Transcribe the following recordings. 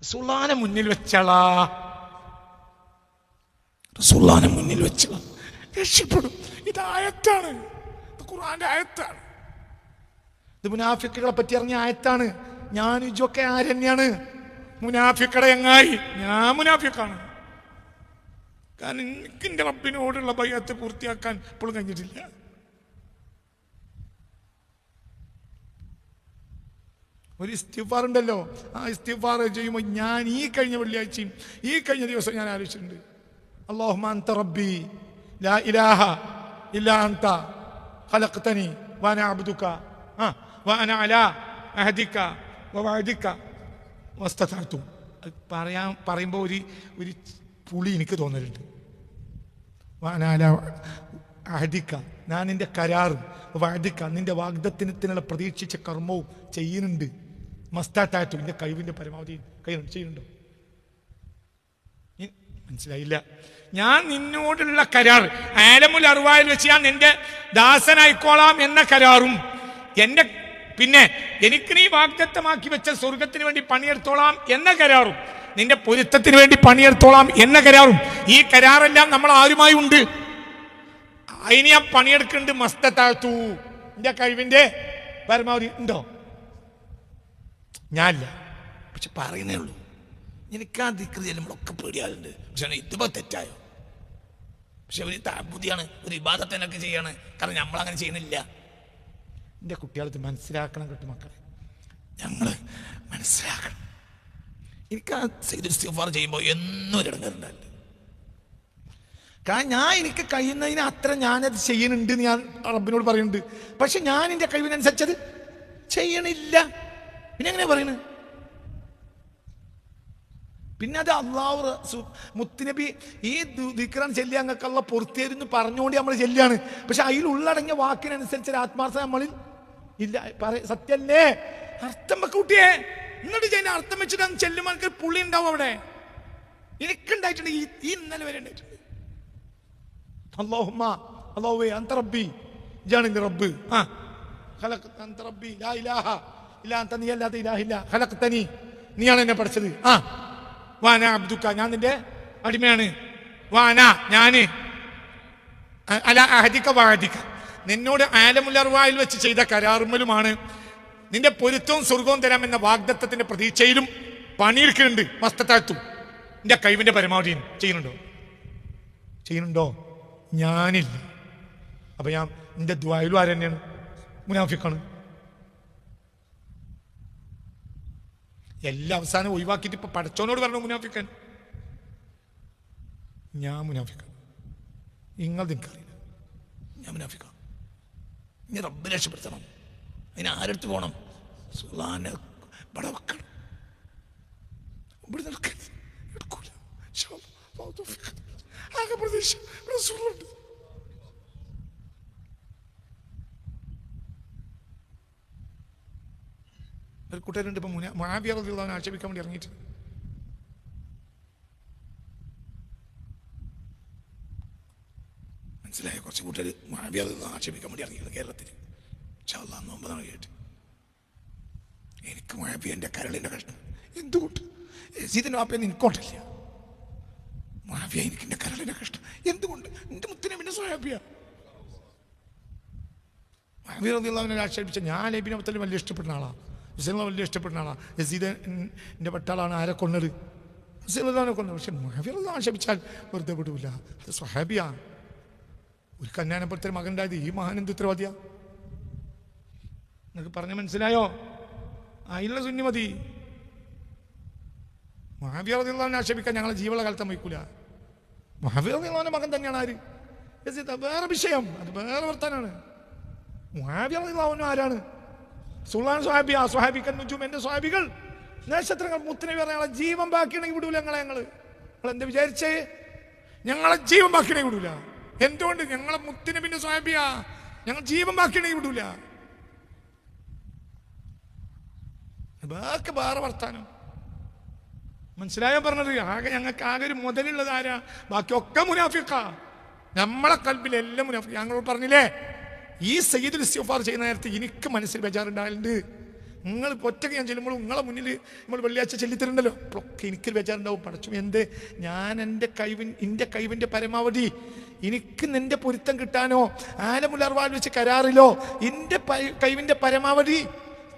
റസൂള്ളാനെ മുന്നിൽ വെച്ചളാ. റസൂള്ളാനെ മുന്നിൽ വെച്ചള. രക്ഷപ്പെടും. ഇതായത്താണ് ഇത് ഖുർആന്റെ ആയത്താണ്. ഇത് മുനാഫിക്കുകളെ പറ്റി അറിഞ്ഞ ആയത്താണ്. ഞാൻ ഇജൊക്കെ ആരെന്നെയാണ്? മുനാഫിക്കടെ എങ്ങായി? ഞാൻ മുനാഫിക്കാണ്. കാരണം എനിക്ക് റബ്ബിനോടുള്ള ഭയത്തെ പൂർത്തിയാക്കാൻ ഇപ്പോഴും കഴിഞ്ഞിട്ടില്ല. ഒരു ഇസ്തിഫാർ ഉണ്ടല്ലോ. ആ ഇസ്തിഫാർ ചെയ്യുമ്പോൾ ഞാൻ ഈ കഴിഞ്ഞ വെള്ളിയാഴ്ചയും ഈ കഴിഞ്ഞ ദിവസം ഞാൻ ആലോചിച്ചിട്ടുണ്ട്. അള്ളാഹുമാൻ റബ്ബി ലാ ഇലാഹ ഇല്ലാ അന്ത ഖലഖ്തനി വാന അബ്ദുക വാന അലാ വസ്തതഅതു പറയുമ്പോൾ ഒരു ഒരു പുളി എനിക്ക് തോന്നലുണ്ട്. വാന അലാ അഹദിക്ക ഞാൻ നിന്റെ കരാറും വാദിക്ക നിന്റെ വാഗ്ദത്തിനത്തിനുള്ള പ്രതീക്ഷിച്ച കർമ്മവും ചെയ്യുന്നുണ്ട്. മസ്താറ്റാറ്റു നിന്റെ കഴിവിന്റെ പരമാവധി കൈ- ചെയ്യുന്നുണ്ടോ? മനസ്സിലായില്ല. ഞാൻ നിന്നോടുള്ള കരാർ ആലമുൽ അറുവായിൽ വെച്ച് ഞാൻ നിന്റെ ദാസനായിക്കോളാം എന്ന കരാറും എന്റെ പിന്നെ എനിക്ക് നീ വാഗ്ദത്തമാക്കി വെച്ച സ്വർഗത്തിന് വേണ്ടി പണിയെടുത്തോളാം എന്ന കരാറും നിന്റെ പൊരുത്തത്തിന് വേണ്ടി പണിയെടുത്തോളാം എന്ന കരാറും ഈ കരാറെല്ലാം നമ്മൾ ആരുമായി ഉണ്ട്? അതിന് ഞാൻ പണിയെടുക്കുന്നുണ്ട് മസ്തത്താഴ്ത്തു എന്റെ കഴിവിന്റെ പരമാവധി ഉണ്ടോ? ഞാനില്ല. പക്ഷെ പറയുന്നേ ഉള്ളൂ. എനിക്ക് ആ ദിക്കറി ചെല്ലുമ്പോഴൊക്കെ പേടിയാറുണ്ട് പക്ഷെ ഇതിപ്പോ തെറ്റായോ? പക്ഷെ ഒരു താബുദ്ധിയാണ് ഒരു വിവാദത്തിനൊക്കെ ചെയ്യാണ്. കാരണം നമ്മൾ അങ്ങനെ ചെയ്യുന്നില്ല. എന്റെ കുട്ടികളത് മനസ്സിലാക്കണം കേട്ടോ മക്കളെ. ഞങ്ങൾ മനസ്സിലാക്കണം. എനിക്ക് ആ സൈദുസ്തിഫാർ ചെയ്യുമ്പോൾ എന്നും ഇടങ്ങറുണ്ടല്ലോ കാരണം ഞാൻ എനിക്ക് കഴിയുന്നതിന് അത്ര ഞാനത് ചെയ്യുന്നുണ്ട് ഞാൻ റബ്ബിനോട് പറയുന്നുണ്ട്. പക്ഷെ ഞാൻ എന്റെ കഴിവിനനുസരിച്ചത് ചെയ്യണില്ല. പിന്നെ എങ്ങനെയാ പറയുന്നത് പിന്നെ അത് അള്ളാഹു മുത്തുനബി ഈ ദിക്റാൻ ചെല്ലിയ അങ്ങക്കുള്ള പൊറത്തേരുന്ന് പറഞ്ഞുകൊണ്ട് നമ്മൾ ചെല്ലിയാണ് പക്ഷെ അതിൽ ഉള്ളടങ്ങിയ വാക്കിനനുസരിച്ച് ആത്മാർത്ഥ നമ്മളിൽ ഇല്ല. പറയ സത്യല്ലേ? അർത്ഥം വെക്കൂട്ടിയേ എന്നിട്ട് ചെയ്യാൻ അർത്ഥം വെച്ചിട്ട് അങ്ങ് ചെല്ലുമ്പോൾ പുള്ളി ഉണ്ടാവും അവിടെ. എനിക്കുണ്ടായിട്ടുണ്ട്. ഈ ഈ ഇന്നലെ വരെ ഉണ്ടായിട്ടുണ്ട്. അള്ളാഹുമ്മ അള്ളാഹുവേ അന്ത റബ്ബി. റബ്ബ്. ആ. ഖലഖ് ലാ ഇലാഹ. ഇല്ല അന്ത നീ അല്ലാത്ത ഇലാഹില്ല. ഹലക്കത്തനി നീയാണ് എന്നെ പഠിച്ചത്. ആ. വാന അബ്ദുക്ക. ഞാൻ നിന്റെ അടിമയാണ്. വാന ഞാൻ. അല അഹദിക്ക വാഹദിക്ക നിന്നോട് ആലമുല്ലർവായിൽ വെച്ച് ചെയ്ത കരാറുമ്മലുമാണ്. നിന്റെ പൊരുത്തവും സ്വർഗവും തരാമെന്ന വാഗ്ദത്തത്തിന്റെ പ്രതീക്ഷയിലും പണിയെടുക്കുന്നുണ്ട് മസ്തത്താഴ്ത്തും നിന്റെ കഴിവിന്റെ പരമാവധി ചെയ്യുന്നുണ്ടോ? ചെയ്യുന്നുണ്ടോ? ഞാനില്ല. അപ്പൊ ഞാൻ നിന്റെ ദ്വായിലും ആരെന്നെയാണ്? മുനാഫിക്കാണ്. എല്ലാ അവസാനം ഒഴിവാക്കിയിട്ട് ഇപ്പൊ പഠിച്ചോനോട് പറഞ്ഞു മുനാഫിക്കൻ. ഞാൻ മുനാഫിക്ക നിങ്ങൾ നിങ്ങൾക്കറിയില്ല ഞാൻ മുനാഫിക്കാം ഇനി റബ്ബ് രക്ഷപ്പെടുത്തണം. അതിന് ആരെടുത്ത് പോകണം സുലാന ഇവിടെ വെക്കണം. ഇവിടെ തൗഫീഖ്. ആകെ പ്രതീക്ഷ. റസൂലുണ്ട് ഒരു കൂട്ടുകാരുണ്ട് ഇപ്പൊ മുനാബിയ റളിയല്ലാഹു ആക്ഷേപിക്കാൻ വേണ്ടി ഇറങ്ങിയിട്ട്. മനസ്സിലായ? കുറച്ച് കൂട്ടുകാർ മുനാബിയ റളിയല്ലാഹു ആക്ഷേപിക്കാൻ വേണ്ടി ഇറങ്ങിയിട്ടുണ്ട് കേരളത്തിൽ അള്ളാഹ് നോമ്പതാണ് കേട്ട് എനിക്ക് മുനാബിയ എന്റെ കരളിന്റെ കഷ്ണം. എന്തുകൊണ്ട്? യസീദിന്റെ വാപ്പയെന്ന് എനിക്കോട്ടില്ല. മാഫിയ എനിക്ക് എന്റെ കരളിന്റെ കഷ്ണം. എന്തുകൊണ്ട്? എന്റെ മുത്തിനെ പിന്നെ സ്വയാബിയ മാഫിയ റളിയല്ലാഹുവിനെ ആക്ഷേപിച്ച ഞാൻ നബിനെ മുത്തലും വലിയ ഇഷ്ടപ്പെടുന്ന ആളാണ്. ഹുസൈൻ വലിയ ഇഷ്ടപ്പെടുന്ന ആളാണ് യസീദ് എന്റെ പട്ടാളാണ് ആരെ കൊന്നത്? ഹുസൈനെ കൊന്നത്. പക്ഷെ മാഫിയ ആക്ഷേപിച്ചാൽ വെറുതെ വിടൂല. അത് സ്വഹാബിയാണ് ഒരു മകൻ മകനുണ്ടായത് ഈ മഹാൻ എന്ത് ഉത്തരവാദിയാ? നിങ്ങൾക്ക് പറഞ്ഞ മനസ്സിലായോ? അതിനുള്ള സുന്നി മതി. മഹാബിയ റളിയല്ലാഹുവിനെ ആക്ഷേപിക്കാൻ ഞങ്ങളെ ജീവള കാലത്ത് വയ്ക്കൂല റളിയല്ലാഹുവിന്റെ മകൻ തന്നെയാണ് ആര്? വേറെ വിഷയം. അത് വേറെ വർത്താനാണ്. മഹാബിയ റളിയല്ലാഹുവിന് ആരാണ്? സുൽത്താൻ ആ സ്വാബിക്കൻ നുജും എന്റെ സ്വാബികൾ നക്ഷത്രങ്ങൾ മുത്തിനെ ഞങ്ങളെ ജീവൻ ബാക്കിയുണ്ടെങ്കിൽ വിടൂല ഞങ്ങളെ ഞങ്ങൾ. നിങ്ങൾ എന്ത് വിചാരിച്ചേ? ഞങ്ങളെ ജീവൻ ബാക്കിയാണെങ്കിൽ വിടൂല. എന്തുകൊണ്ട്? ഞങ്ങളെ മുത്തിന് പിന്നെ സ്വാബിയ ഞങ്ങൾ ജീവൻ ബാക്കിയാണെങ്കിൽ വിടൂല. ബാക്കി വേറെ വർത്താനം. മനസ്സിലായോ പറഞ്ഞത്? ആകെ ഞങ്ങൾക്ക് ആകെ ഒരു മുതലുള്ളത് ആരാ? ബാക്കിയൊക്കെ മുനാഫിക്ക. നമ്മളെ കൽപ്പിലെല്ലാം മുനാഫിക്ക. ഞങ്ങളോട് പറഞ്ഞില്ലേ? ഈ സയ്യിദുൽ ഇസ്തിഫാർ ചെയ്യുന്ന നേരത്തെ എനിക്ക് മനസ്സിൽ ബേജാറുണ്ടായിട്ടുണ്ട് നിങ്ങൾ ഒറ്റയ്ക്ക് ഞാൻ ചെല്ലുമ്പോൾ നിങ്ങളെ മുന്നിൽ നമ്മൾ വെള്ളിയാഴ്ച ചെല്ലിത്തരുണ്ടല്ലോ അപ്പോഴൊക്കെ എനിക്ക് ബേജാറുണ്ടാവും. പഠിച്ചു എന്ത്? ഞാൻ എന്റെ കഴിവിൻ എന്റെ കഴിവിന്റെ പരമാവധി എനിക്ക് നിന്റെ പൊരുത്തം കിട്ടാനോ ആലമുലർവാൽ വെച്ച് കരാറിലോ എന്റെ കഴിവിന്റെ പരമാവധി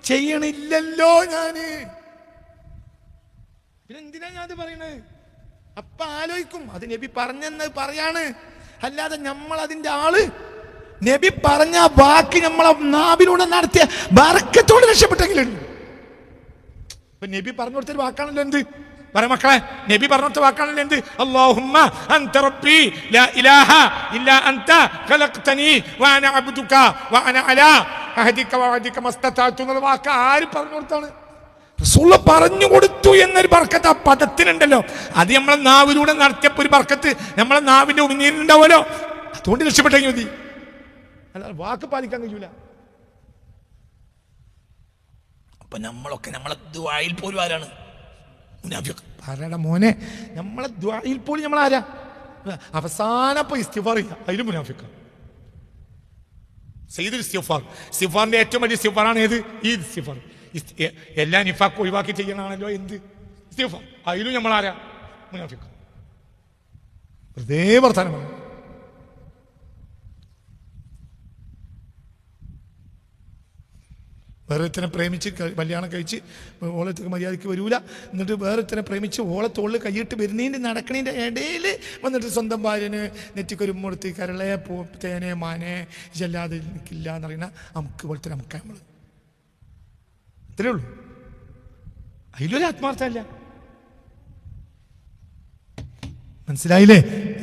ചെയ്യണില്ലല്ലോ ഞാൻ പിന്നെ എന്തിനാ ഞാൻ അത് പറയണത് അപ്പൊ ആലോചിക്കും. അത് നബി പറഞ്ഞെന്ന് പറയാണ്. അല്ലാതെ നമ്മൾ അതിന്റെ ആൾ നബി പറഞ്ഞ വാക്ക് നമ്മളെ നാവിലൂടെ നടത്തിയ ബർക്കത്തോട് രക്ഷപ്പെട്ടെങ്കിലും ഇപ്പൊ നബി പറഞ്ഞു കൊടുത്തൊരു വാക്കാണല്ലോ എന്ത്? പറ മക്കളെ നബി പറഞ്ഞു കൊടുത്ത വാക്കാണല്ലോ എന്ത്? അല്ലാഹുമ്മ അൻത റബ്ബി ലാ ഇലാഹ ഇല്ലാ അൻത ഖലഖ്തനി വഅന അബ്ദുക വഅന അലാ അഹദിക വഅദിക മസ്തതഅതു എന്ന വാക്ക് ആര് പറഞ്ഞു കൊടുത്താണ്? റസൂള്ള പറഞ്ഞു കൊടുത്തു എന്നൊരു ബർക്കത്ത് ആ പദത്തിനുണ്ടല്ലോ. അത് നമ്മളെ നാവിലൂടെ നടത്തിയപ്പോ ഒരു ബർക്കത്ത് നമ്മളെ നാവിന്റെ ഉമിനീരുണ്ടാവുമല്ലോ അതുകൊണ്ട് രക്ഷപ്പെട്ടെങ്കിൽ മതി. അല്ല വാക്ക് പാലിക്കാൻ കഴിയൂല. അപ്പൊ നമ്മളൊക്കെ നമ്മളെ ദ്വായിൽ പോലും ആരാണ്? പറയടാ മോനെ? നമ്മളെ ദ്വായിൽ പോലും നമ്മൾ ആരാ അവസാനം ഇപ്പൊ ഇസ്തിഫാർ ഇല്ല. അതിലും മുനാഫിക്ക സെയ്ദുൽ ഇസ്തിഫാർ. ഇസ്തിഫാറിന്റെ ഏറ്റവും വലിയ ഇസ്തിഫാറാണ് ഏത്? ഈ ഇസ്തിഫാർ. എല്ലാം നിഫാക്ക് ഒഴിവാക്കി ചെയ്യണാണല്ലോ എന്ത്? ഇസ്തിഫാർ. അതിലും നമ്മൾ ആരാ മുനാഫിക്ക വെറുതെ വർത്താനം പറഞ്ഞു വേറൊരുത്തനെ പ്രേമിച്ച് കല്യാണം കഴിച്ച് ഓളത്തേക്ക് മര്യാദയ്ക്ക് വരൂല. എന്നിട്ട് വേറൊരുത്തനെ പ്രേമിച്ച് ഓളെ തോളിൽ കൈയിട്ട് വരുന്നതിന്റെ നടക്കണതിന്റെ ഇടയിൽ വന്നിട്ട് സ്വന്തം ഭാര്യന് നെറ്റിക്കൊരു മുടത്തി കരളെ പൂ തേനെ മാനെ ഇതല്ലാതെ നിൽക്കില്ല എന്ന് പറയുന്ന നമുക്ക് പോലത്തെ നമുക്ക് നമ്മൾ ഇത്രയേ ഉള്ളൂ. അതിലൊരു ആത്മാർത്ഥമല്ല മനസ്സിലായില്ലേ?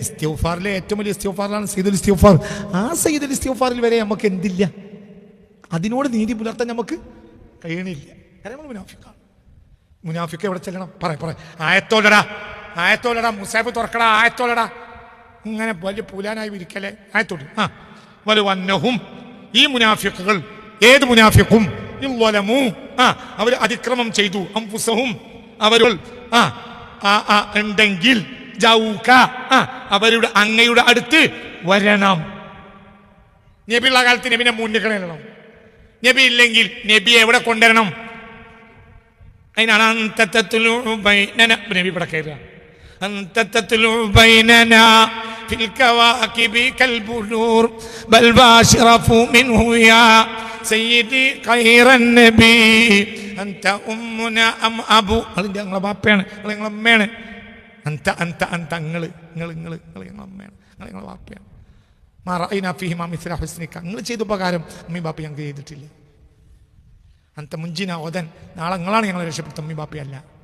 ഇസ്തിഫാറിലെ ഏറ്റവും വലിയ ഇസ്തിഫാറിലാണ് സയ്യിദുൽ ഇസ്തിഫാർ ആ സയ്യിദുൽ ഇസ്തിഫാറിൽ വരെ നമുക്ക് എന്തില്ല? അതിനോട് നീതി പുലർത്താൻ നമുക്ക് കഴിയണില്ല. കാരണം മുനാഫിക്കാണ്. മുനാഫിക്ക് എവിടെ ചെല്ലണം? പറ പറ ആയത്തോലടാ ആയത്തോലടാ മുസാഫ് തുറക്കടാ ആയത്തോലടാ. ഇങ്ങനെ വലിയ പുലാനായി വിരിക്കലേ ആയത്തോട് ആ. വലു വന്നഹും ഈ മുനാഫിക്കുകൾ ഏത് മുനാഫിക്കും? ഇവലമു ആ അവർ അതിക്രമം ചെയ്തു. അംഫുസഹും അവർ ആ ആ ഉണ്ടെങ്കിൽ ജൗക ആ അവരുടെ അങ്ങയുടെ അടുത്ത് വരണം. നബിയുള്ള കാലത്ത് നബിനെ മുന്നിൽ കളയണം നബി ഇല്ലെങ്കിൽ നബി എവിടെ കൊണ്ടുവരണം അതിനാണ് അന്തത്തത്തിലു ബൈനന നബി ഇവിടെ കയറുക അന്തത്തത്തിലു ബൈനന في الكواكب كالبلور بل باشرف منه يا سيدي خير النبي أنت أمنا أم أبو അതിൻ്റെ ഞങ്ങളെ ബാപ്പയാണ് നിങ്ങൾ ഞങ്ങളെ അമ്മയാണ് അന്ത അന്ത അന്ത നിങ്ങൾ നിങ്ങൾ നിങ്ങൾ നിങ്ങൾ ഞങ്ങളെ അമ്മയാണ് നിങ്ങൾ ഞങ്ങളെ ബാപ്പയാണ് നിങ്ങൾ ചെയ്ത ഉപകാരം അമ്മി ബാപ്പി ഞങ്ങൾക്ക് ചെയ്തിട്ടില്ല. അന്ത മുഞ്ചിന ഓതൻ നാളെ നിങ്ങളാണ് ഞങ്ങളെ രക്ഷപ്പെടുത്ത അമ്മി ബാപ്പയല്ല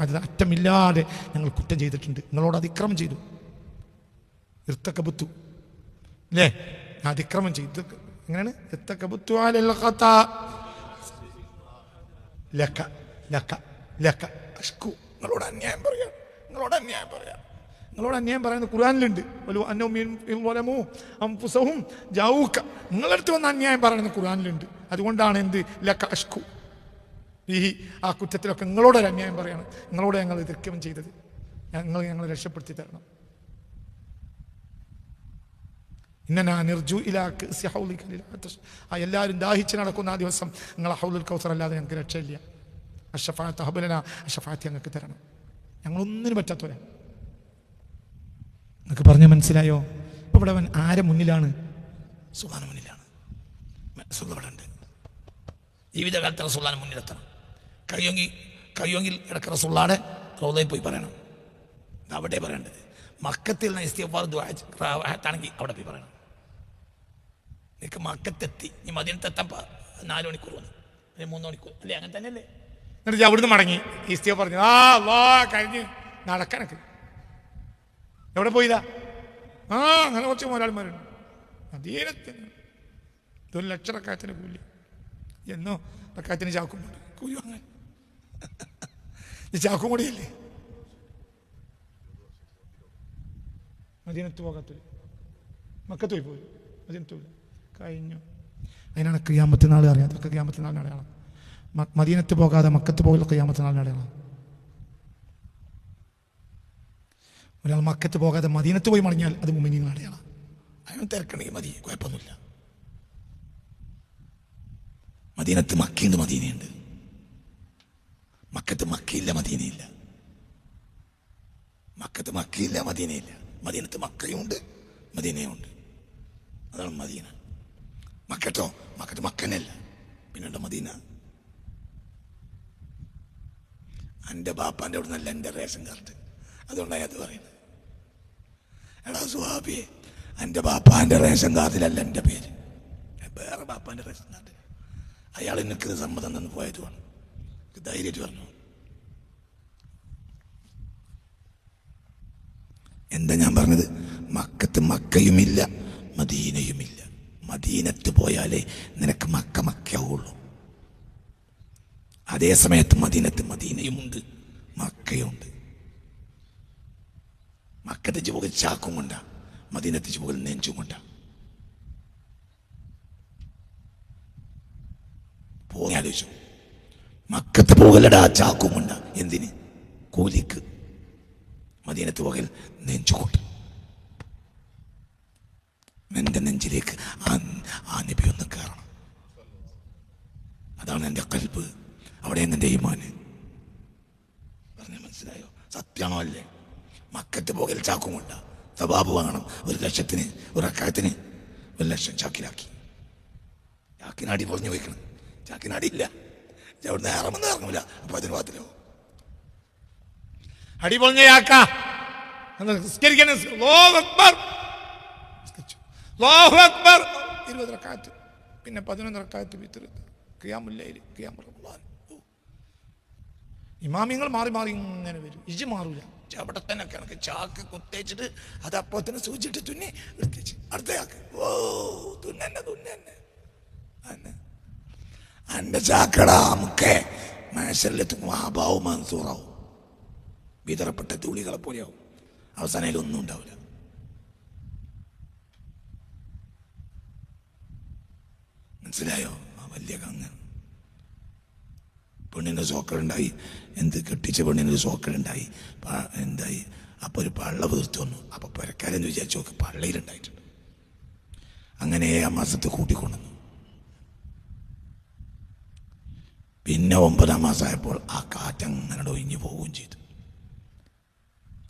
അല്ല. അലൽ അറ്റമില്ലാതെ ഞങ്ങൾ കുറ്റം ചെയ്തിട്ടുണ്ട്. നിങ്ങളോട് അതിക്രമം ചെയ്തു. ഇർത്തക്കബുത്തു അല്ലേ അതിക്രമം ചെയ്തു. എങ്ങനെയാണ്? അലൽ നിങ്ങളോട് അന്യായം പറയാം. നിങ്ങളോട് അന്യായം പറയാം. നിങ്ങളോട് അന്യായം പറയുന്നത് ഖുർആാനിലുണ്ട്. ഒരു ജാവൂക്ക നിങ്ങളടുത്ത് വന്ന് അന്യായം പറയുന്നത് ഖുർആാനിലുണ്ട്. അതുകൊണ്ടാണ് എന്ത്? ലക്ക അഷ്കു ഈ ആ കുറ്റത്തിലൊക്കെ നിങ്ങളോട് ഒരു അന്യായം പറയാണ്. നിങ്ങളോട് ഞങ്ങൾ എതിർക്കം ചെയ്തത്. ഞങ്ങൾ ഞങ്ങൾ രക്ഷപ്പെടുത്തി തരണം. ഇന്ന നിർജു ഇലാക്ക് ആ എല്ലാവരും ദാഹിച്ച് നടക്കുന്ന ആ ദിവസം നിങ്ങൾ ഹൗലുൽ കൗസർ അല്ലാതെ ഞങ്ങൾക്ക് രക്ഷയില്ല. അഷഫാത്ത് ഹബലന അഷഫാത്ത് ഞങ്ങൾക്ക് തരണം. ഞങ്ങളൊന്നിനും പറ്റാത്തവരാ നിങ്ങൾക്ക് പറഞ്ഞ മനസ്സിലായോ? ഇപ്പൊ ഇവിടെ അവൻ ആരെ മുന്നിലാണ്? സുഹാന മുന്നിലാണ്. സുഖ ഇവിടെ ഉണ്ട് ജീവിതകാലത്ത് റസൂള്ളാനെ മുന്നിലെത്തണം കഴിയുമെങ്കിൽ കഴിയുമെങ്കിൽ കിടക്കുന്ന റസൂള്ളാടെ റോദയിൽ പോയി പറയണം. അവിടെ പറയേണ്ടത്. മക്കത്തിൽ ആണെങ്കിൽ അവിടെ പോയി പറയണം. നിനക്ക് മക്കത്തെത്തി. നീ മദിനത്തെത്താൻ പ- നാല് മണിക്കൂർ വന്നു. അല്ലെങ്കിൽ മൂന്ന് മണിക്കൂർ. അല്ലേ അങ്ങനെ തന്നെയല്ലേ? എന്നിട്ട് അവിടുന്ന് മടങ്ങി. ഈസ്തിയോ പറഞ്ഞു ആ വാ കഴിഞ്ഞ് നടക്കാനൊക്കെ എവിടെ പോയിതാ? ആ അങ്ങനെ കുറച്ച് മുതലാളിമാരുണ്ട്. അധീനത്തിന് ഇതൊരു ലക്ഷറക്കാത്തിന് കൂലി. എന്നോ റക്കാത്തിന് ചാക്കുമുണ്ട് കൂലി വാങ്ങാൻ ചാക്കും കൂടിയല്ലേ മദീനത്ത് പോകാത്തൊരു. മക്കത്ത് പോയി പോയി. മദീനത്ത് പോയി. കഴിഞ്ഞു. അതിനാണ് ക്രിയാമത്തിനാൾ അറിയാത്ത അറിയാം അതൊക്കെ അടയാളം. മദീനത്ത് പോകാതെ മക്കത്ത് പോകുന്ന ക്രിയാമത്തെ നാളിന് അടയാളം. ഒരാൾ മക്കത്ത് പോകാതെ മദീനത്ത് പോയി മടങ്ങിയാൽ അത് മുമ്പിനിങ്ങൾ അടയാളം അയാൾ തിരക്കണമെങ്കിൽ മതി കുഴപ്പമൊന്നുമില്ല. മദീനത്ത് മക്കയുണ്ട് മദീനയുണ്ട്. മക്കത്ത് മക്കയില്ല മദീനയില്ല. മക്കത്ത് മക്കയില്ല മദീനയില്ല. മദീനത്ത് മക്കയുണ്ട് മദീനയുണ്ട്. അതാണ് മദീന. മക്കത്തോ? മക്കത്ത് മക്കനല്ല. പിന്നെയുണ്ട് മദീന? എന്റെ ബാപ്പാന്റെ അവിടെ നിന്നല്ല എന്റെ റേഷൻ കാർഡ്. അതുകൊണ്ടാണ് അത് പറയുന്നത്. എടാ സുഹാബി എന്റെ ബാപ്പാന്റെ റേഷൻ കാർഡിലല്ല എന്റെ പേര്. വേറെ ബാപ്പാന്റെ റേഷൻ കാർഡ്. അയാൾ എനിക്ക് സമ്മതം തന്നു പോയതുമാണ് ധൈര്യമായിട്ട് പറഞ്ഞു. എന്താ ഞാൻ പറഞ്ഞത്? മക്കത്ത് മക്കയുമില്ല മദീനയുമില്ല. മദീനത്ത് പോയാലേ നിനക്ക് മക്ക മക്കയാവുള്ളൂ അതേ സമയത്ത് മദീനത്ത് മദീനയുമുണ്ട് മക്കയുണ്ട് മക്കത്തെ ചുവകൾ ചാക്കും കൊണ്ട മദീനത്തെ ചുവകൾ നെഞ്ചും കൊണ്ട. പോയി ആലോചിച്ചു. മക്കത്ത് പോകലടാ ചാക്കും കൊണ്ട. എന്തിന്? കൂലിക്ക്. മദീനത്ത് പോകൽ നെഞ്ചുകൊണ്ട് എന്റെ നെഞ്ചിലേക്ക് ആ നബി ഒന്ന് കയറണം. അതാണ് എന്റെ കൽപ്പ് അവിടെ എന്റെ ഈമാന്. പറഞ്ഞ മനസ്സിലായോ? സത്യമാണോ അല്ലേ? മക്കത്ത് പോകൽ ചാക്കും കൊണ്ട. സബാബ് വാങ്ങണം. ഒരു ലക്ഷത്തിന് ഒരു അക്കാലത്തിന് ഒരു ലക്ഷം ചാക്കിലാക്കി. ചാക്കിനാടി പൊളിഞ്ഞു വയ്ക്കണം ചാക്കിനാടി ഇല്ല. അവിടുന്ന് ഇറങ്ങുന്ന ഇറങ്ങൂല. അപ്പൊ അതിന് പാത്തിലോ അടി അക്ബർ. ഇരുപത് റക്കാത്ത്. പിന്നെ പതിനൊന്ന് റക്കാത്ത് കിയാം റമളാൻ. ഓ. ഇമാമിങ്ങൾ മാറി മാറി ഇങ്ങനെ വരും. ഇജ് മാറൂല. അവിടെ തന്നെ കണക്ക് ചാക്ക് കുത്തേച്ചിട്ട് അത് അപ്പോ തന്നെ സൂചിച്ചിട്ട് തുന്നി എടുത്തേച്ച്. അടുത്തയാക്ക് ഓ തുന്നെ തുന്നെ അന്റെ ചാക്കടാ മുക്കെ. മനസ്സിലെത്തും മഹാഭാവും മൻസൂറാവും. വിതറപ്പെട്ട തുളികളെ പോലെയാവും. അവസാനം ഒന്നും ഉണ്ടാവില്ല. മനസ്സിലായോ? ആ വലിയ കങ്ങൻ പെണ്ണിന്റെ സോക്കറുണ്ടായി എന്ത് കെട്ടിച്ച പെണ്ണിനൊരു സോക്കറുണ്ടായി പ- എന്തായി? അപ്പോൾ ഒരു പള്ള വീർത്തു വന്നു. അപ്പൊ പുരക്കാരെന്ന് വിചാരിച്ചു നോക്ക് പള്ളയിലുണ്ടായിട്ടുണ്ട്. അങ്ങനെ ആ മാസത്തെ കൂട്ടിക്കൊണ്ടുവന്നു. പിന്നെ ഒമ്പതാം മാസമായപ്പോൾ ആ കാറ്റങ്ങനെ ഒഴിഞ്ഞു പോവുകയും ചെയ്തു.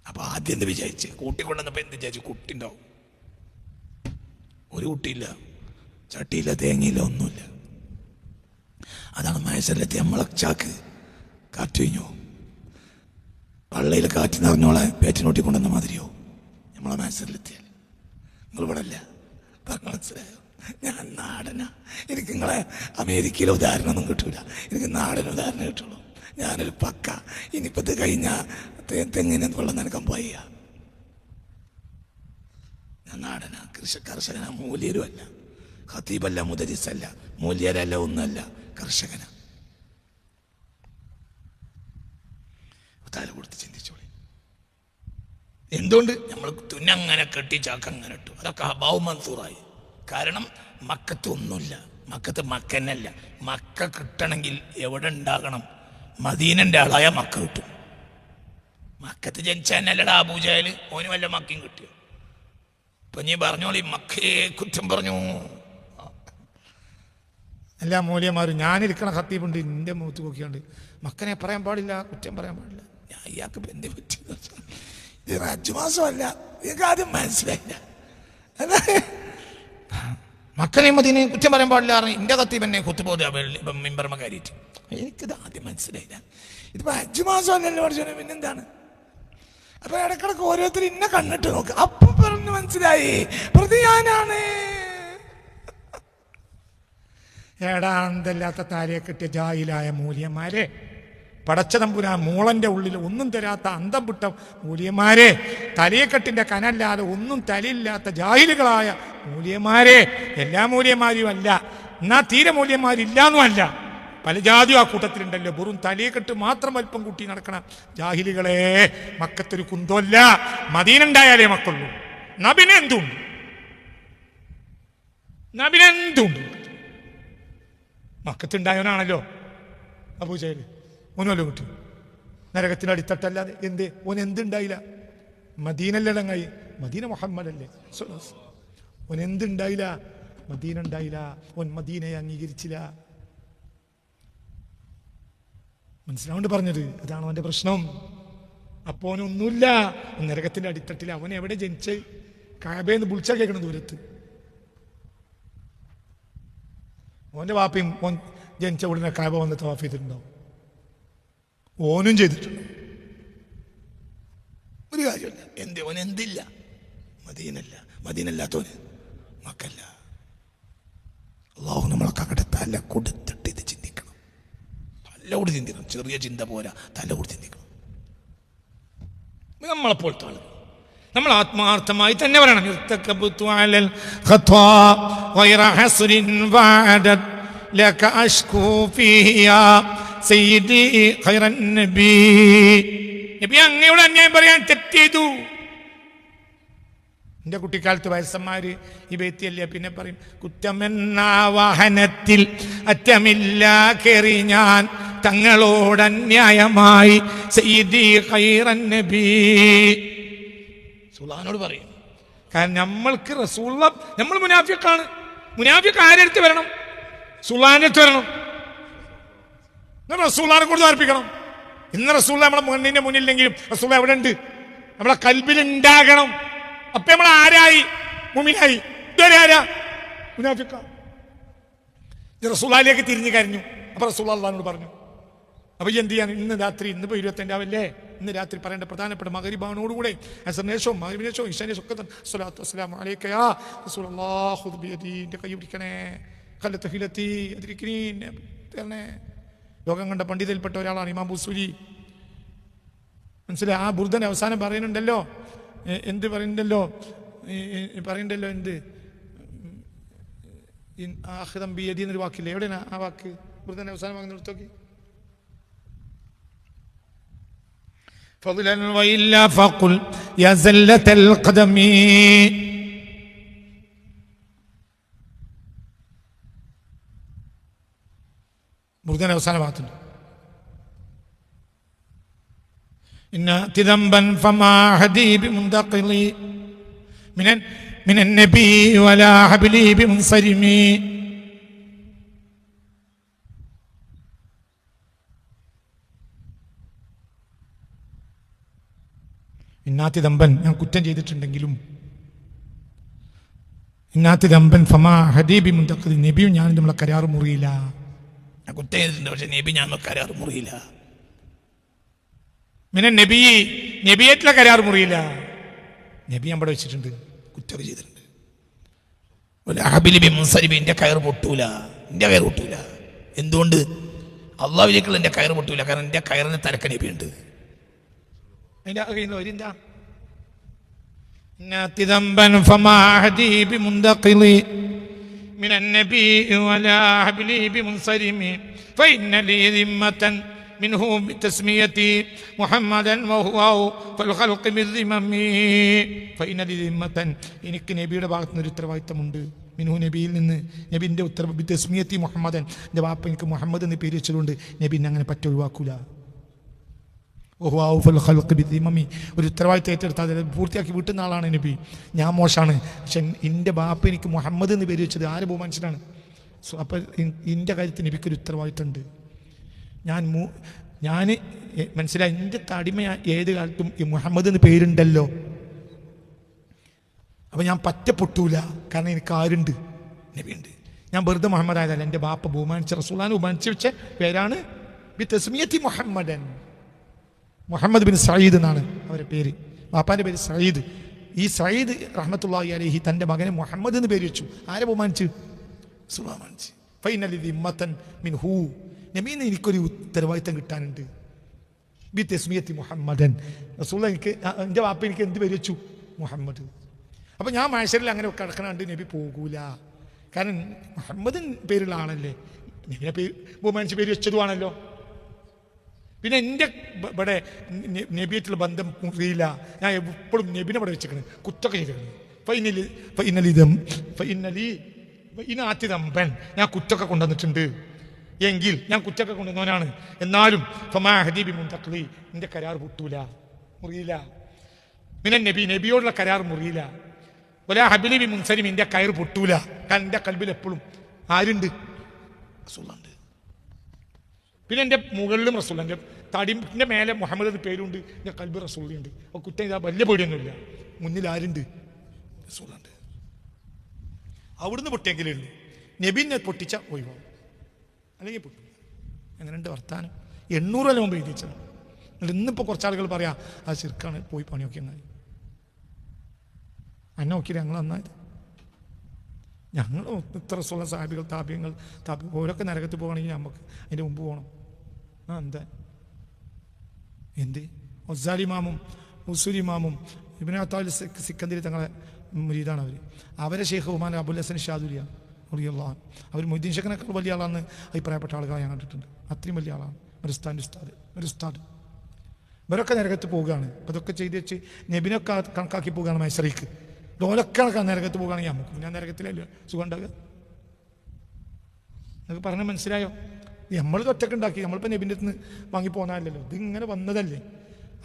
അപ്പൊ ആദ്യം എന്ത് വിചാരിച്ച്? കൂട്ടിക്കൊണ്ടുവന്നപ്പോ എന്ത് വിചാരിച്ചു? കുട്ടി ഉണ്ടാവും ഒരു കുട്ടിയില്ല. ചട്ടിയില്ല തേങ്ങയില്ല ഒന്നുമില്ല. അതാണ് മയസല്ലത്തെ നമ്മളെ ചാക്ക് കാറ്റ് കഴിഞ്ഞു പള്ളയിൽ കാറ്റ് നിറഞ്ഞോളെ പേറ്റിനോട്ടി കൊണ്ടുവന്ന മാതിരിയോ? നമ്മളെ മനസ്സിലെത്തിയാൽ നിങ്ങൾ ഇവിടെ അല്ല മനസ്സിലായോ? ഞാൻ നാടനാ. എനിക്ക് നിങ്ങളെ അമേരിക്കയിലെ ഉദാഹരണമൊന്നും കിട്ടൂല. എനിക്ക് നാടൻ ഉദാഹരണം കിട്ടുള്ളൂ. ഞാനൊരു പക്ക. ഇനിയിപ്പോൾ ഇത് കഴിഞ്ഞാൽ തെങ്ങിനെ വെള്ളം നനക്കാൻ പോയ ഞാൻ നാടനാ. കൃഷി കർഷകനാ. മൂല്യരുമല്ല ഖത്തീബല്ല മുദരിസല്ല. മൂല്യരല്ല ഒന്നല്ല. കർഷകന. തല കൊടുത്ത് ചിന്തിച്ചോളി. എന്തുകൊണ്ട്? നമ്മൾ തുന്നങ്ങനെ കെട്ടി ചാക്കങ്ങനെ ഇട്ടു. അതൊക്കെ അബാവ് മൻസൂറായി. കാരണം മക്കത്ത് ഒന്നുമില്ല. മക്കത്ത് മക്കന്നല്ല മക്ക കിട്ടണമെങ്കിൽ എവിടെ ഉണ്ടാകണം? മദീനന്റെ ആളായ മക്ക കിട്ടും. മക്കത്ത് ജനിച്ചാനല്ലടാ അബൂജാൽ ഓന് വല്ല മക്കയും കിട്ടിയോ? ഇപ്പൊ നീ പറഞ്ഞോളി മക്കയെ കുറ്റം പറഞ്ഞു. എല്ലാ മൂല്യമാരും ഞാനിരിക്കണ ഖത്തീബുണ്ട് എന്റെ മൂത്ത് നോക്കിയാണ്ട്. മക്കനെ പറയാൻ പാടില്ല കുറ്റം പറയാൻ പാടില്ല. ഞാൻ ഇയാൾക്ക് എന്ത് പറ്റി? ഇത് അഞ്ചു മാസമല്ല ആദ്യം മനസ്സിലായില്ല. അല്ലേ? മക്കനെ മദീനെ കുറ്റം പറയാൻ പാടില്ല എന്റെ കത്തി പിന്നെ കുത്തുപോകുക മിമ്പർമ കയറിയിട്ട്. എനിക്കിത് ആദ്യം മനസ്സിലായില്ല. ഇതിപ്പോ അഞ്ചു മാസമല്ലല്ലോ പഠിച്ചോനെ പിന്നെന്താണ്? അപ്പൊ ഇടക്കിടക്ക് ഓരോരുത്തർ ഇന്നെ കണ്ണിട്ട് നോക്ക്. അപ്പൊ പറഞ്ഞു മനസ്സിലായി. പ്രതി ഞാനാണ്. ഏടാന്തല്ലാത്ത താലിയെ കിട്ടിയ ജായിലായ മൂല്യന്മാരെ. പടച്ചതമ്പുരാ മൂളന്റെ ഉള്ളിൽ ഒന്നും തരാത്ത അന്തം വിട്ട മൂല്യന്മാരെ തലയെക്കെട്ടിന്റെ കനല്ലാതെ ഒന്നും തലയില്ലാത്ത ജാഹിലുകളായ മൂല്യന്മാരെ എല്ലാ മൂല്യന്മാരും അല്ല. എന്നാ തീരെ മൂല്യന്മാരില്ലാന്നും അല്ല. പല ജാതിയും ആ കൂട്ടത്തിലുണ്ടല്ലോ. വെറും തലയെക്കെട്ട് മാത്രം വലിപ്പം കൂട്ടി നടക്കണം ജാഹിലുകളെ മക്കത്തൊരു കുന്തമല്ല. മദീനുണ്ടായാലേ മക്കുള്ളൂ നബിനെന്തുണ്ട്? നബിനെന്തുണ്ട്? മക്കത്തുണ്ടായവനാണല്ലോ അബൂജയിൽ ഓനല്ലോ കുട്ടി നരകത്തിന് അടിത്തട്ടല്ലാതെ എന്ത്? ഓൻ എന്തുണ്ടായില്ല? മദീനല്ലടങ്ങായി. മദീന മുഹമ്മദ് അല്ലേ ഓൻ എന്തുണ്ടായില്ല? മദീന ഉണ്ടായില്ല. ഓൻ മദീനയെ അംഗീകരിച്ചില്ല. മനസ്സിലാവുണ്ട് പറഞ്ഞത്? അതാണ് അവന്റെ പ്രശ്നം. അപ്പോ അവനൊന്നുമില്ല നരകത്തിന്റെ അടിത്തട്ടിൽ അവൻ എവിടെ ജനിച്ച്? കാബേന്ന് വിളിച്ചാ കേൾക്കണം ദൂരത്ത്. ഓന്റെ വാപ്പയും ഓൻ ജനിച്ച ഉടനെ കാബ വന്ന് തവാഫ് ചെയ്തിട്ടുണ്ടാവും. ഓനും ചെയ്തിട്ടുണ്ട്. ഒരു കാര്യമില്ല. എന്റെ ഓൻ എന്തില്ല? മദീനല്ല. മദീനല്ലാത്തോന് മക്കല്ല. അള്ളാഹു നമ്മളൊക്കെ തല കൊടുത്തിട്ട് ഇത് ചിന്തിക്കണം. തല ചിന്തിക്കണം. ചെറിയ ചിന്ത പോരാ. തല ചിന്തിക്കണം. നമ്മളെപ്പോൾ ആളുകൾ നമ്മൾ ആത്മാർത്ഥമായി തന്നെ പറയണം സയ്യിദി അങ്ങയോട് അന്യായം പറയാൻ തെറ്റ് ചെയ്തു. കുട്ടിക്കാലത്ത് വയസ്സന്മാര് ഈ ബേത്തിയല്ല? പിന്നെ പറയും കുറ്റമെന്ന വാഹനത്തിൽ അറ്റമില്ല കയറി ഞാൻ തങ്ങളോട് അന്യായമായി സുലാനോട് പറയും. കാരണം നമ്മൾക്ക് റസൂള്ള നമ്മൾ മുനാഫിക്കാണ്. മുനാഫിക്ക് ആരെടുത്ത് വരണം? സുലാനടുത്ത് വരണം. എന്നാ റസൂള്ളാനെ കൊടുത്ത് അർപ്പിക്കണം ഇന്ന് റസൂള്ള നമ്മുടെ മണ്ണിന്റെ മുന്നിലെങ്കിലും റസൂള്ള എവിടെ ഉണ്ട് നമ്മളെ കൽബിൽ ഉണ്ടാകണം അപ്പൊ നമ്മൾ ആരായി? മുമിനായി. ഇതുവരെ ആരാ? മുനാഫിക്ക. റസൂലാലേക്ക് തിരിഞ്ഞു കരഞ്ഞു. അപ്പൊ അള്ളഹാനോട് പറഞ്ഞു അപ്പൊ എന്ത് ചെയ്യാൻ? ഇന്ന് രാത്രി ഇന്ന് ഇപ്പോൾ ഇരുപത്തഞ്ചാവല്ലേ ഇന്ന് രാത്രി പറയേണ്ട പ്രധാനപ്പെട്ട മകരിബാനോടുകൂടെ അസർനേഷവും മകരിനേഷവും ഇഷാനേഷവും ഒക്കെ സ്വലാത്തു കൈ പിടിക്കണേ. കല്ലത്ത് ഹിലത്തി തരണേ. ലോകം കണ്ട പണ്ഡിതയിൽപ്പെട്ട ഒരാളാണ് ഇമാം ബുസൂരി മനസ്സിലായി ആ ബുർദൻ അവസാനം പറയുന്നുണ്ടല്ലോ എ- എന്ത് പറയുന്നുണ്ടല്ലോ ഈ- ഈ പറയുന്നുണ്ടല്ലോ എന്ത് ഇൻ- ആഹിദം ബിയദി എന്നൊരു വാക്കില്ലേ എവിടെയാണ് ആ വാക്ക് ബുർദൻ അവസാനം വാങ്ങി നിർത്തോക്കി فضلا وإلا فقل يا زلة القدم മൃദൻ അവസാന ഇന്നാത്തിദമ്പൻ ഞാൻ കുറ്റം ചെയ്തിട്ടുണ്ടെങ്കിലും ഇന്നാത്തിദമ്പൻ ഫമാ ഹദീബി മുന്തഖദി നബിയും ഞാനും നമ്മളെ കരാറ് മുറിയില്ല. കുത്തേതിട്ടുണ്ട് പക്ഷെ നബി ഞാൻ കരാർ മുറിയില്ല. പിന്നെ നബി നബിയേറ്റില്ല കരാർ മുറിയില്ല. നബി അവിടെ വെച്ചിട്ടുണ്ട് കുറ്റം ചെയ്തിട്ടുണ്ട്. എന്റെ കയർ പൊട്ടൂല എന്റെ കയർ പൊട്ടൂല. എന്തുകൊണ്ട്? അള്ളാഹുലേക്കുള്ള എന്റെ കയർ പൊട്ടൂല കാരണം എന്റെ കയറിന് തലക്ക നബിയുണ്ട്. അതിന്റെ കഴിയുന്ന ഫമാ ഹദീബി മുന്തഖിലി من النبي ولا حبلي بمنصرم فإن لي ذمة منه بتسميتي محمدا وهو فالخلق بالذمم ഫൈന ദിമ്മത്തൻ എനിക്ക് നബിയുടെ ഭാഗത്ത് നിന്ന് ഒരു ഉത്തരവാദിത്തമുണ്ട് മിനു നബിയിൽ നിന്ന് നബിന്റെ ഉത്തരവ് തസ്മിയത്തി മുഹമ്മദൻ എൻ്റെ വാപ്പ എനിക്ക് മുഹമ്മദ് എന്ന് പേര് വെച്ചതുകൊണ്ട് നബി എന്നെ അങ്ങനെ പറ്റ ഒഴിവാക്കൂല ഒരു ഉത്തരവാദിത്തം ഏറ്റെടുത്താൽ അത് പൂർത്തിയാക്കി വീട്ടുന്ന ആളാണ് നബി. ഞാൻ മോശമാണ് പക്ഷെ എന്റെ ബാപ്പ എനിക്ക് മുഹമ്മദ് എന്ന് പേര് വെച്ചത് ആര് ബഹുമാനിച്ചിട്ടാണ് സോ അപ്പം എന്റെ കാര്യത്തിൽ നബിക്കൊരു ഉത്തരവാദിത്തമുണ്ട് ഞാൻ മൂ ഞാൻ മനസ്സിലായി എന്റെ തടിമ ഏത് കാലത്തും ഈ മുഹമ്മദ് എന്ന് പേരുണ്ടല്ലോ. അപ്പം ഞാൻ പറ്റ പൊട്ടൂല കാരണം എനിക്ക് ആരുണ്ട്? നബിയുണ്ട്. ഞാൻ വെറുതെ മുഹമ്മദ് ആയതല്ല. എന്റെ ബാപ്പ ബഹുമാനിച്ച റസൂലാൻ ബഹുമാനിച്ച് വെച്ച പേരാണ് ബി തസ്മിയത്തി മുഹമ്മദൻ. മുഹമ്മദ് ബിൻ സയ്യിദ് എന്നാണ് അവരുടെ പേര്. ബാപ്പാന്റെ പേര് സയ്യിദ് ഈ സയ്യിദ് റഹ്മത്തുള്ളാഹി അലഹി തന്റെ മകനെ മുഹമ്മദ് എന്ന് പേര് വെച്ചു. ആരെ ബഹുമാനിച്ച്? ഫൈനലി ഇമ്മത്തൻ മിൻ ഹൂ. നബീന്ന് എനിക്കൊരു ഉത്തരവാദിത്തം കിട്ടാനുണ്ട്. ബി തെസ്മിയത്തി മുഹമ്മദൻ. റസൂള്ള എനിക്ക് എന്റെ വാപ്പ എനിക്ക് എന്ത് പേര് വെച്ചു? മുഹമ്മദ്. അപ്പം ഞാൻ മഹേശ്വരിൽ അങ്ങനെ കിടക്കണണ്ട് നബി പോകൂല. കാരണം മുഹമ്മദിൻ പേരുള്ള ആളല്ലേ. നബിനെ പേര് ബഹുമാനിച്ച് പേര് വെച്ചതുമാണല്ലോ. പിന്നെ എന്റെ ഇവിടെ നബിയായിട്ടുള്ള ബന്ധം മുറിയില്ല. ഞാൻ എപ്പോഴും നബിനെ ഇവിടെ വെച്ചിരിക്കണ്. കുറ്റൊക്കെ ചെയ്തിരിക്കണ്. ഫൈനലി ഫൈനലി ദം ഫൈനലി ഇനാത്തിതമ്പൻ ഞാൻ കുറ്റൊക്കെ കൊണ്ടുവന്നിട്ടുണ്ട്. എങ്കിൽ ഞാൻ കുറ്റൊക്കെ കൊണ്ടുവന്നവനാണ്. എന്നാലും ഫമാ ഹദീബി മുന്തക്ലി എന്റെ കരാർ പൊട്ടൂല. മുറിയില്ല. പിന്നെ നബി നബിയോടുള്ള കരാർ മുറിയില്ല. ഒലാ ഹബിലിബി മുൻസരിം എന്റെ കയർ പൊട്ടൂല. കാരണം എന്റെ കൽബിൽ എപ്പോഴും ആരുണ്ട്? റസൂലുണ്ട് പിന്നെ എന്റെ മുകളിലും റസൂൽ എന്റെ തടിന്റെ മേലെ മുഹമ്മദ് എന്ന് പേരുണ്ട് എന്റെ കൽബ് റസൂലുണ്ട് അപ്പോൾ കുറ്റം ഇതാ വലിയ പേടിയൊന്നുമില്ല. മുന്നിൽ ആരുണ്ട്? റസൂലുണ്ട്. അവിടുന്ന് പൊട്ടിയെങ്കിലേ ഉള്ളൂ. നബിനെ പൊട്ടിച്ച ഒഴിവാകും അല്ലെങ്കിൽ പൊട്ടും. അങ്ങനെയുണ്ട് വർത്താനം? എണ്ണൂറ് കൊല്ലം മുമ്പ് എഴുതിച്ചതാണ് എന്നിട്ട് ഇന്നിപ്പോൾ കുറച്ച് ആളുകൾ പറയാം ആ ചെറുക്കാണ് പോയി പണിയൊക്കെ എന്നായി അന്നെ നോക്കിയില്ല ഞങ്ങൾ നന്നായത്? ഞങ്ങൾ ഇത്ര സുള്ള സാഹിബികൾ താപ്യങ്ങൾ താപ്യ ഓരൊക്കെ നരകത്ത് പോകണമെങ്കിൽ നമുക്ക് അതിന്റെ മുമ്പ് പോകണം ആ എന്താ? എന്ത്? ഒസാലിമാമും ഉസുലിമാമും ഇബിനാത്താൽ സിക്കന്തിരി തങ്ങളെ മുരീദാണ് അവർ അവരെ ഷെയ്ഖ് ഉമാൻ അബുൽ ഹസൻ ഷാദുലിയ മുറിയുള്ള അവർ മൊയ്തീൻ ഷെഖിനേക്കാൾ വലിയ ആളാണെന്ന് അഭിപ്രായപ്പെട്ട ആളുകളെ ഞാൻ കണ്ടിട്ടുണ്ട്. അത്രയും വലിയ ആളാണ്. ഒരു ഉസ്താദ് ഒരു ഇവരൊക്കെ നരകത്ത് പോവുകയാണ്. അപ്പോൾ ഇതൊക്കെ ചെയ്ത് വെച്ച് നബിനൊക്കെ കണക്കാക്കി പോവുകയാണ് മൈസറിക്ക്. ഇതോലൊക്കെ നരകത്ത് പോവുകയാണെങ്കിൽ നമുക്ക്. ഞാൻ നരകത്തിലല്ല? സുഖം ഉണ്ടാകുക നിങ്ങൾക്ക് പറഞ്ഞ മനസ്സിലായോ? നമ്മൾ ഒറ്റയ്ക്ക് ഉണ്ടാക്കി നമ്മളിപ്പോൾ നബിന്റെ നിന്ന് വാങ്ങി ഇതിങ്ങനെ ഇത് വന്നതല്ലേ?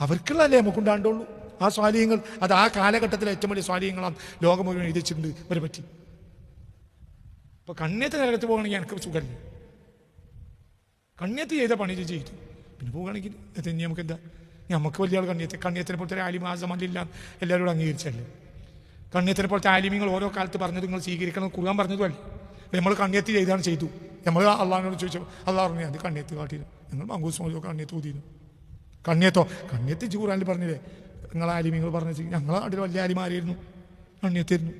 അവർക്കുള്ളതല്ലേ നമുക്ക് ഉണ്ടാണ്ടുള്ളൂ ആ സ്വാധീനങ്ങൾ അത് ആ കാലഘട്ടത്തിലെ ഏറ്റവും വലിയ സ്വാധീനങ്ങളാണ് ലോകം മുഴുവൻ എഴുതിച്ചിട്ടുണ്ട് ഇവരെ പറ്റി. ഇപ്പോൾ കണ്ണിയത്തെ നരകത്ത് പോകണമെങ്കിൽ എനിക്ക് സുഖമില്ല. കണ്ണിയത്ത് ചെയ്ത പണി ചെയ്തു. പിന്നെ പോവുകയാണെങ്കിൽ ഇനി നമുക്ക് എന്താ? നമുക്ക് വലിയ ആൾ കണ്ണിയത്തെ കണ്ണിയത്തിനെ പോലത്തെ ഒരു ആലിം ആസമല്ല എല്ലാവരോടും അംഗീകരിച്ചല്ലേ കണ്ണിയത്തിനെ പോലത്തെ ആലിമ്യങ്ങൾ ഓരോ കാലത്ത് പറഞ്ഞത് നിങ്ങൾ സ്വീകരിക്കണം കുറുകാൻ പറഞ്ഞതുമല്ലേ? നമ്മൾ കണ്ണിയത്ത് ചെയ്താണ് ചെയ്തു. നമ്മൾ അള്ളാഹിനോട് ചോദിച്ചു അള്ളാഹ് പറഞ്ഞു അത് കണ്ണിയത്ത് കാട്ടിയില്ല. നിങ്ങൾ മങ്കൂസ് മോലോ കണ്ണിയത്ത് ഊതിയിരുന്നു കണ്ണിയത്തോ? കണ്ണിയത്ത് ജൂറാനിൽ പറഞ്ഞില്ലേ? നിങ്ങൾ ആലിമിങ്ങൾ പറഞ്ഞു ഞങ്ങളെ നാട്ടിൽ വലിയ ആലിമാരായിരുന്നു കണ്ണിയത്തായിരുന്നു.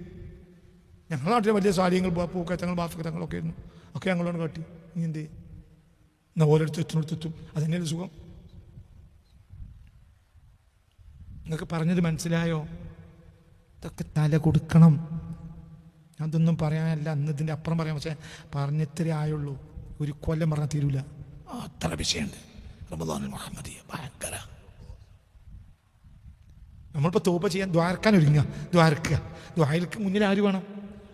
ഞങ്ങളുടെ നാട്ടിൽ വലിയ സ്വാധീനങ്ങൾ പൂക്കത്തങ്ങൾ ബാഫക്കത്തങ്ങളൊക്കെ ആയിരുന്നു. ഒക്കെ ഞങ്ങളോട് കാട്ടി. ഇനി എന്തേ എന്നാ ഓരോരുത്തർ എത്തുന്നിടത്തെത്തും അതന്നെയല്ലേ സുഖം? നിങ്ങൾക്ക് പറഞ്ഞത് മനസ്സിലായോ? ഇതൊക്കെ തല കൊടുക്കണം. അതൊന്നും പറയാനല്ല. അന്ന് ഇതിന്റെ അപ്പുറം പറയാം. പക്ഷേ പറഞ്ഞിത്രേ ആയുള്ളൂ. ഒരു കൊല്ലം പറഞ്ഞാൽ തീരൂല. അത്ര വിഷയമുണ്ട്. റമദാൻ മുഹമ്മദി ഭയങ്കര. നമ്മളിപ്പോൾ തോപ ചെയ്യാൻ ദ്വാരക്കാൻ ഒരുങ്ങുക. ദ്വാരക്കുക. ദ്വാരക്ക് മുന്നിൽ ആര് വേണം?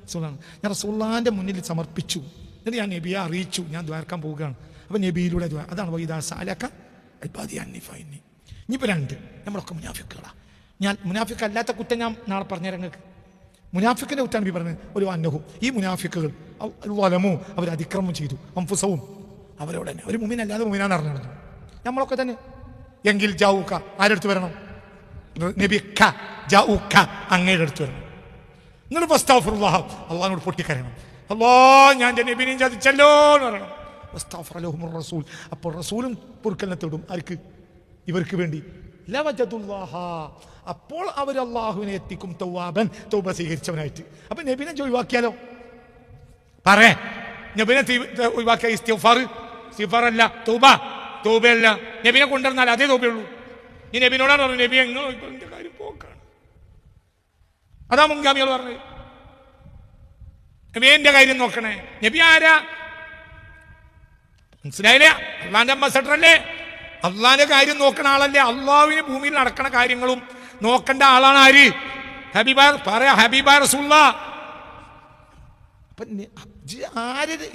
റസൂലാണ്. ഞാൻ റസൂള്ളാന്റെ മുന്നിൽ സമർപ്പിച്ചു. എന്നിട്ട് ഞാൻ നബിയെ അറിയിച്ചു. ഞാൻ ദ്വാരക്കാൻ പോവുകയാണ്. അപ്പം നബിയിലൂടെ ദ്വാ അതാണ് വൈദാ സാലക്ക അൽബാദി അന്നിഫൈനി ഇനിയിപ്പോൾ രണ്ട്. നമ്മളൊക്കെ മുനാഫിക്കുകളാണ് ഞാൻ മുനാഫിക്ക് അല്ലാത്ത കുറ്റം ഞാൻ നാളെ പറഞ്ഞു നിങ്ങൾക്ക്. മുനാഫിക്കിന്റെ കുറ്റാണ് നബി പറഞ്ഞത്. ഒരു അന്നഹു. ഈ മുനാഫിക്കുകൾ വലമോ അവർ അതിക്രമം ചെയ്തു. അംഫുസവും. അവരോട് തന്നെ. ഒരു മുമിനല്ലാതെ മുമിനാന്ന് അറിഞ്ഞു നടന്നു നമ്മളൊക്കെ തന്നെ. എങ്കിൽ ജാവൂക്ക ആരെടുത്ത് വരണം? നബി ഖ അങ്ങയുടെ അടുത്ത് വരണം. നിങ്ങൾ വസ്താഫുറുല്ലാഹ് അള്ളഹാനോട് പൊട്ടിക്കരയണം. അല്ലോ ഞാൻ എന്റെ നബിനെയും ചതിച്ചല്ലോ എന്ന് പറയണം. വസ്താഫുറലഹുമുർ റസൂൽ. അപ്പോൾ റസൂലും പൊറുക്കലിനെ തേടും. ആർക്ക്? ഇവർക്ക് വേണ്ടി. അപ്പോൾ അവർ അള്ളാഹുവിനെ എത്തിക്കും തൗവാബൻ തൗബ സ്വീകരിച്ചവനായിട്ട്. അപ്പൊ നബിനെ ഒഴിവാക്കിയാലോ? പറേ നബിനെ ഒഴിവാക്കിയ ഇസ്തിഫാർ ഇസ്തിഗ്ഫാർ അല്ല തൗബ. തൗബയല്ല. നബിനെ കൊണ്ടുവന്നാൽ അതേ തൗബയുള്ളൂ. ഈ നബിനോടാണ് പറഞ്ഞത് നബി എങ്ങനെ കാര്യം പോക്കാണ്? അതാ മുൻഗാമികൾ പറഞ്ഞത്. നബി എന്റെ കാര്യം നോക്കണേ. നബി ആരാ? മനസ്സിലായില്ലേ? അള്ളാന്റെ അംബാസഡർ അല്ലേ അള്ളാന്റെ കാര്യം നോക്കണ ആളല്ലേ. അള്ളാഹുവിന് ഭൂമിയിൽ നടക്കണ കാര്യങ്ങളും നോക്കേണ്ട ആളാണ് ആര്? ഹബീബ പറയാ ഹബീബ ന- ആര്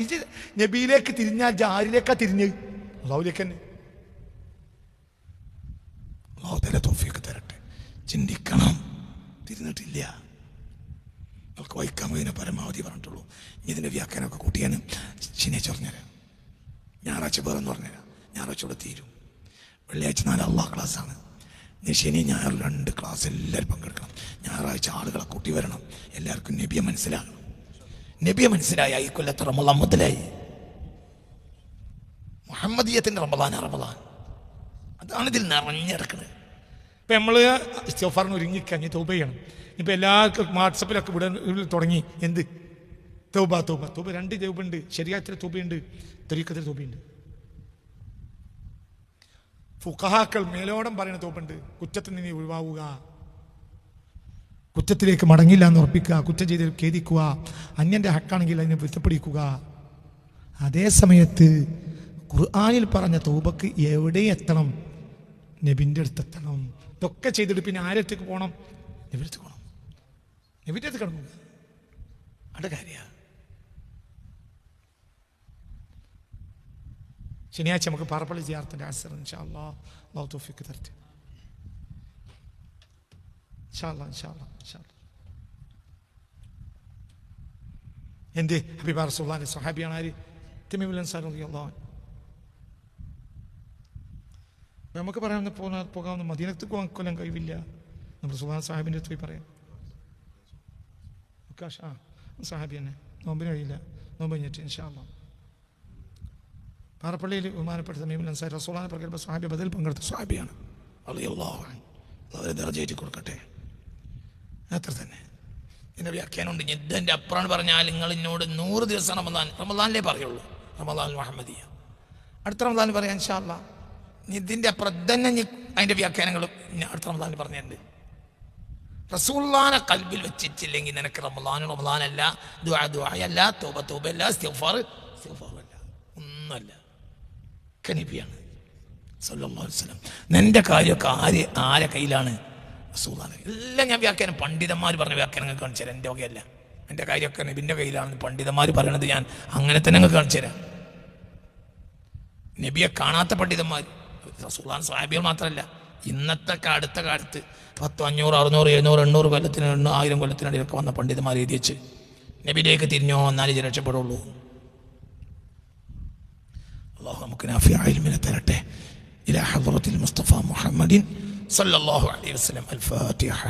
നബിയിലേക്ക് തിരിഞ്ഞാൽ ജാരിലേക്കാ തിരിഞ്ഞ്? അള്ളാഹുലേക്ക് തന്നെ. അള്ളാഹുദല തോഫിയൊക്കെ തരട്ടെ. ചിന്തിക്കണം. തിരിഞ്ഞിട്ടില്ല. നമുക്ക് വൈക്കാൻ പോയതിനെ പരമാവധി പറഞ്ഞിട്ടുള്ളൂ. ഇതിന്റെ വ്യാഖ്യാനമൊക്കെ കൂട്ടിയാണ് ശനിയാഴ്ച പറഞ്ഞുതരാം. ഞായറാഴ്ച വേറെന്ന് പറഞ്ഞുതരാം. ഞായറാഴ്ച ഇവിടെ തീരും. വെള്ളിയാഴ്ച നാല് അള്ളാഹ് ഇനി ശനി ഞായർ രണ്ട് ക്ലാസ് എല്ലാവരും പങ്കെടുക്കണം. ഞായറാഴ്ച ആളുകളെ കൂട്ടി വരണം. എല്ലാവർക്കും നബിയെ മനസ്സിലാകണം. നബിയെ മനസ്സിലായി. ഈ കൊല്ലത്ത് റമദാൻ മുതലായി. മുഹമ്മദീയത്തിന്റെ റമദാൻ റമദാൻ. അതാണ് ഇതിൽ നിറഞ്ഞിടക്കുന്നത് ഇപ്പം നമ്മൾ ഇസ്തഫാറിന് ഒരുങ്ങിക്കഴിഞ്ഞ് തൗബ ചെയ്യണം. ഇപ്പം എല്ലാവർക്കും വാട്സപ്പിലൊക്കെ ഇവിടെ തുടങ്ങി. എന്ത്? തൗബ തൗബ. തൗബ രണ്ട് തൗബുണ്ട് ശരിയാത്തിലെ തൗബയുണ്ട്. തെരീക്കത്തിലെ തൗബയുണ്ട്. ഫുഖഹാക്കൾ മേലോടം പറയുന്ന തോപ്പുണ്ട്. കുറ്റത്തിൽ നിന്ന് ഒഴിവാവുക. കുറ്റത്തിലേക്ക് മടങ്ങില്ല എന്ന് ഉറപ്പിക്കുക. കുറ്റം ചെയ്ത് ഖേദിക്കുക. അന്യന്റെ ഹക്കാണെങ്കിൽ അതിനെ വിത്തപ്പിടിക്കുക അതേ സമയത്ത് ഖുർആാനിൽ പറഞ്ഞ തൗബക്ക് എവിടെ എത്തണം? നബിന്റെ അടുത്ത് എത്തണം. ഇതൊക്കെ ചെയ്തിട്ട് പിന്നെ ആരെടുത്തേക്ക് പോകണം നബിന്റെ അടുത്ത് പോകണം നബിന്റെ അടുത്ത് കിടന്നു. അവിടെ കാര്യമാണ്. ശനിയാഴ്ച നമുക്ക് പാറപ്പള്ളി ചെയ്യാർത്തിന്റെ ആസർ ഇൻഷാ അല്ലാ. അള്ളാഹു തൗഫീഖ് തരട്ടെ. ഇൻഷാ അല്ലാ ഇൻഷാ അല്ലാ ഇൻഷാ റസൂള്ളാന്റെ സ്വഹാബിയാണ് ആര്? റളിയല്ലാഹു നമുക്ക് പറയാവുന്ന പോകാൻ പോകാവുന്ന മദീനത്ത് പോകാൻ കൊല്ലം കഴിവില്ല. നമ്മൾ സുഹാൻ സാഹിബിന്റെ അടുത്ത് പോയി പറയാം. ഉക്കാഷ് ആ സാഹിബി തന്നെ. നോമ്പിന് കഴിയില്ല. നോമ്പ് കഴിഞ്ഞിട്ട് ഇൻഷാല്ല പാറപ്പള്ളിയിൽ ബഹുമാനപ്പെട്ട സമീപം അൻസാരി റസോളാനെ പ്രകൽപ്പ സാഹിബി ബദൽ പങ്കെടുത്ത അള്ളാഹു അവരെ ദർജയേറ്റി കൊടുക്കട്ടെ. അത്ര തന്നെ. ഇതിന്റെ വ്യാഖ്യാനമുണ്ട് യുദ്ധന്റെ അപ്പുറം പറഞ്ഞാൽ നിങ്ങൾ എന്നോട് നൂറ് ദിവസം റമദാൻ റമദാനിലേ പറയുള്ളൂ. റമദാൻ മുഹമ്മദിയ അടുത്ത റമദാൻ പറയാം ഇൻഷാല്ല ഇതിന്റെ അപ്പുറം തന്നെ അതിന്റെ വ്യാഖ്യാനങ്ങളും അടുത്ത റമദാനിൽ പറഞ്ഞിട്ടുണ്ട്. റസൂള്ളാനെ കൽബിൽ വെച്ചിട്ടില്ലെങ്കിൽ നിനക്ക് റമദാൻ റമദാനല്ല ദുആ ദുആയല്ല തോബ തോബയല്ല ഇസ്തിഗ്ഫാർ ഇസ്തിഗ്ഫാറല്ല. ഒന്നുമല്ല. കനിപ്പിയാണ്. നബിയാണ് സല്ലാസ്ലം നിന്റെ കാര്യമൊക്കെ ആര് ആരെ കയ്യിലാണ്? റസൂലാണ് എല്ലാം ഞാൻ വ്യാഖ്യാനം പണ്ഡിതന്മാർ പറഞ്ഞ വ്യാഖ്യാനങ്ങൾ കാണിച്ചു തരാം. എന്റെ വകയല്ല. എന്റെ കാര്യമൊക്കെ നബിന്റെ കയ്യിലാണ്. പണ്ഡിതന്മാർ പറയണത് ഞാൻ അങ്ങനെ തന്നെ അങ്ങ് കാണിച്ചു തരാം. നബിയെ കാണാത്ത പണ്ഡിതന്മാർ റസൂലാൻ സാഹിബികൾ മാത്രമല്ല. ഇന്നത്തെ അടുത്ത കാലത്ത് പത്ത് അഞ്ഞൂറ് അറുന്നൂറ് എഴുന്നൂറ് എണ്ണൂറ് കൊല്ലത്തിന് എണ്ണൂറ് ആയിരം കൊല്ലത്തിനിടയിലൊക്കെ വന്ന പണ്ഡിതന്മാർ എഴുതി വെച്ച് നബിയിലേക്ക് തിരിഞ്ഞോ എന്നാലേ രക്ഷപ്പെടുള്ളൂ. അള്ളാഹു നമുക്ക് നാഫിയ ഇൽമിനെ തരട്ടെ ഇലാ ഹദ്റത്തിൽ മുസ്തഫ മുഹമ്മദിൻ സല്ലല്ലാഹു അലൈഹി വസല്ലം അൽ ഫാത്തിഹ